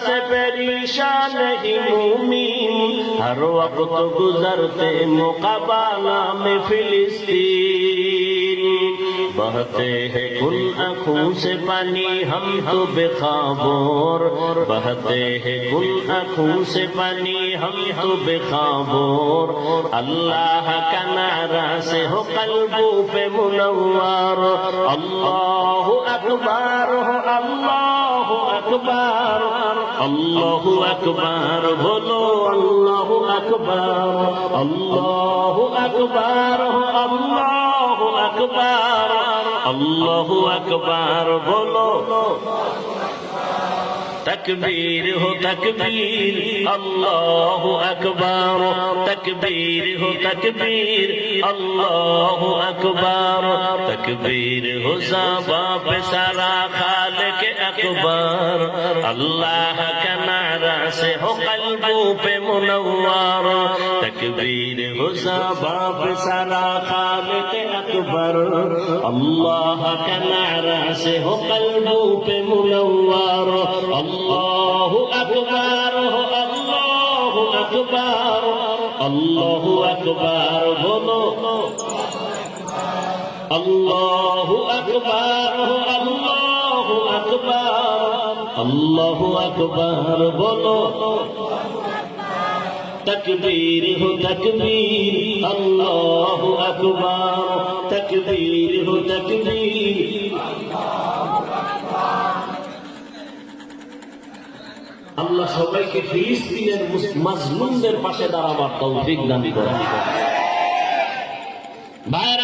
سے پریشان نہیں مومن ہر وقت گزرتے مقابلہ میں فلسطین بہتے ہیں کل آنکھوں سے پانی ہم تو بے خوابور بہتے ہیں کل آنکھوں سے پانی ہم تو بے خوابور اللہ کا نعرہ سے ہو قلبوں پہ منور اللہ اکبر ہو اللہ আকবার আল্লাহ আকবার বলো আল্লাহ আকবার আল্লাহ আকবার আল্লাহ আকবার আল্লাহ আকবার বলো تکبیر ہو تکبیر اللہ اکبار تکبیر ہو تکبیر اللہ اکبار تکبیر ہو صحابہ پہ سارا اکبر اللہ کا نعرہ سے ہو قلبوں پہ منور تکبیر ہو زباب سرا خالق اکبر اللہ کا نعرہ سے ہو قلبوں پہ منور اللہ اکبر ہو اللہ اکبر اللہ اکبر بولو اللہ اکبر ہو আল্লাহ আকবার বলো। তকবীর হো তকবীর, আল্লাহ আকবার। তকবীর হো তকবীর, আল্লাহ সবাইকে ফিলিস্তিনের মাজলুমদের পাশে দাঁড়াবার তৌফিক দান করেন। ভাইয়ের